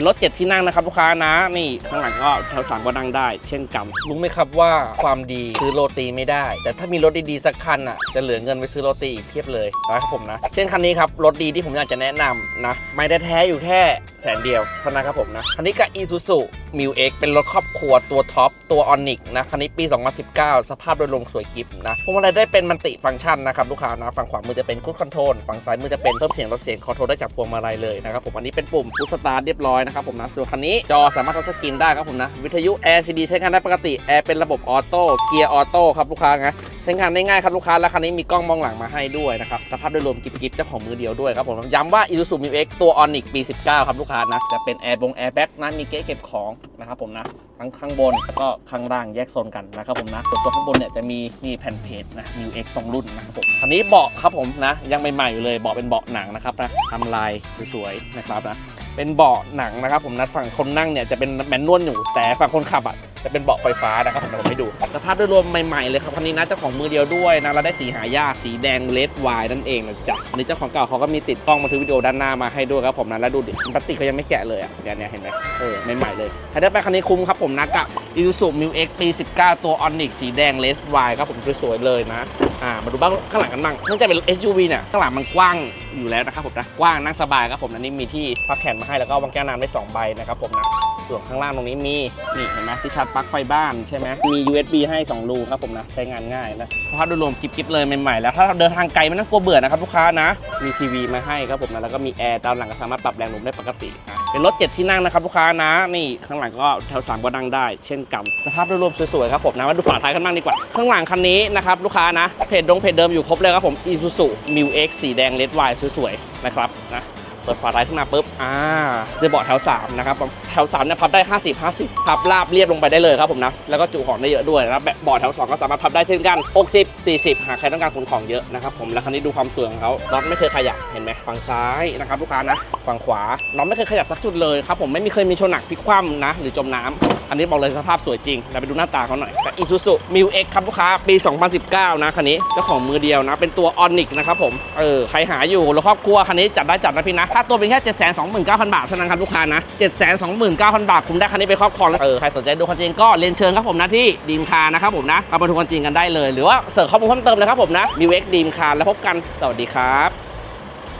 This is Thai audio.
เป็นรถเจ็ดที่นั่งนะครับลูกค้านะ นี่ข้างหลังก็แถวสามก็นั่งได้ เช่นกัน รู้ไหมครับว่าความดีซื้อโรตีไม่ได้ แต่ถ้ามีรถดีๆสักคันอะจะเหลือเงินไปซื้อโรตีอีกเพียบเลยนะครับผมนะ เช่นคันนี้ครับรถดีที่ผมอยากจะแนะนำนะไม่ได้แท้อยู่แค่แสนเดียวเท่านั้นครับผมนะคันนี้กับ Isuzu m u X เอ็กเป็นรถครอบครัวตัวท็อปตัว Oniq นะคันนี้ปี 2019 สภาพโดยรวมสวยกิฟนะพวงมาลัยได้เป็นมันติฟังก์ชันนะครับลูกค้านะฝั่งขวามือจะเป็นคูดคอนโทรลฝั่งซ้ายมือจะเป็นเพิ่มเสียงลดเสียงคอนโทรลได้จากพวงมาลัยเลยนะครับผมอันนี้เป็นปุ่มพุสตาร์เรียบร้อยนะครับผมนะส่วนคันนี้จอสามารถทัชสกรีนได้ครับผมนะ วิทยุ LCD ใช้งานได้ปกติแอร์เป็นระบบออโต้เกียร์ออโต้ครับลูกค้านะใช้งานได้ง่ายครับลูกค้าและคันนี้มีกล้องมองหลังมาให้ด้วยนะครับสภาพโดยรวมกิบกิบเจ้าของมือเดียวด้วยครับผมย้ำว่า Isuzu m u X ตัว Oniq ปี 19 ครับลูกค้านะจะเป็นแอร์บงแอร์แบ็กนะมีเก๊เก็บของนะครับผมนะทั้งข้างบนแล้วก็ข้างล่างแยกโซนกันนะครับผมนะตัวข้างบนเนี่ยจะมีมีแผ่นเพจนะ New X ตรงรุ่นนะครับผมคันนี้เบาะครับผมนะยังใหม่ๆอยู่เลยเบาะเป็นเบาะหนังนะครับนะทำลายสวยๆนะครับนะ เป็นเบาะหนังนะครับ ผมนะฝั่งคนนั่งเนี่ยจะเป็นแมนนวลอยู่แต่ฝั่งคนขับอะ จะเป็นเบาะไฟฟ้านะครับผมเดี๋ยวผมให้ดูสภาพโดยรวมใหม่ๆเลยครับคันนี้นะเจ้าของมือเดียวด้วยนะเราได้สีหายากสีแดงเลดวายนั่นเองนะจ๊ะอันนี้เจ้าของเก่าเขาก็มีติดกล้องบันทึกวิดีโอด้านหน้ามาให้ด้วยครับผมนะแล้วดูดิพลาสติกเขายังไม่แกะเลยอะเนี่ยเนี่ยเห็นไหมเออใหม่ๆเลยถ้าได้ไปคันนี้คุ้มครับผมนะกับ Isuzu m u X ปี 19 ตัว Oniq สีแดงเลสวายครับผมสวยๆเลยนะอ่ามาดูบ้างข้างหลังกันบ้างเนื่องจากเป็น SUV เนี่ยข้างหลังมันกว้างอยู่แล้วนะครับผมนะกว้างนั่งสบายครับผมอันนี้มีที่พักแขนมาให้แล้วก็วางแก้วน้ำได้2ใบนะครับผมนะ ส่วนข้างล่างตรงนี้มีนี่เห็นไหมที่ชาร์จปลั๊กไฟบ้านใช่ไหมมี USB ให้ 2 รูครับผมนะ ใช้งานง่ายนะสภาพโดยรวมกิ๊บๆเลยใหม่ๆแล้วถ้าเราเดินทางไกลไม่ต้องกลัวเบื่อนะครับลูกค้านะ มีทีวีมาให้ครับผมนะแล้วก็มีแอร์ด้านหลังก็สามารถปรับแรงลมได้ปกตินะเป็นรถเจ็ดที่นั่งนะครับลูกค้านะนี่ข้างหลังก็แถวสามก็นั่งได้ เช่นกันสภาพโดยรวมสวยๆครับผมนะมาดูฝาท้ายกันบ้างดีกว่า ข้างหลังคันนี้นะครับลูกค้านะเพจดงเพจเดิมอยู่ครบเลยครับผม Isuzu m u X สีแดงเลดวายสวยๆนะครับนะ เปิดฝาท้ายขึ้นมาปุ๊บ อ่าจะเบาะแถว3นะครับ แถว3เนี่ยพับได้ 50 50 พับราบเรียบลงไปได้เลยครับผมนะ แล้วก็จุของได้เยอะด้วยนะครับแบบเบาะแถว 2 ก็สามารถพับได้เช่นกัน 60 40 หากใครต้องการขนของเยอะนะครับผม แล้วคันนี้ดูความสวยของเขาน็อตไม่เคยขยับ เห็นไหมฝั่งซ้ายนะครับลูกค้านะ ฝั่งขวา น็อตไม่เคยขยับสักจุดเลยครับผมไม่มีเคยมีชนหนักพลิกคว่ำนะ หรือจมน้ำอันนี้บอกเลยสภาพสวยจริงเราไปดูหน้าตาเขาหน่อยกับ Isuzu m u X ครับลูกค้าปี 2019 นะคันนี้เจ้าของมือเดียวนะ เป็นตัว Oniq นะครับผมเออใครหาอยู่รถครอบครัวคันนี้จัดได้จัดนะพี่นะค่าตัวเป็นแค่ 729,000 บาทเท่านั้นครับลูกค้านะ 729,000 บาท ผมได้คันนี้ไปครอบครองแล้วเออใครสนใจดูคันจริงก็เรียนเชิญครับผมนะที่ดีมคานะครับผมนะเอามาดูคันจริงกันได้เลย หรือว่าเสิร์ชข้อมูลเพิ่มเติมเลยครับผมนะ m u X ดีมคาแล้วพบกันสวัสดีครับ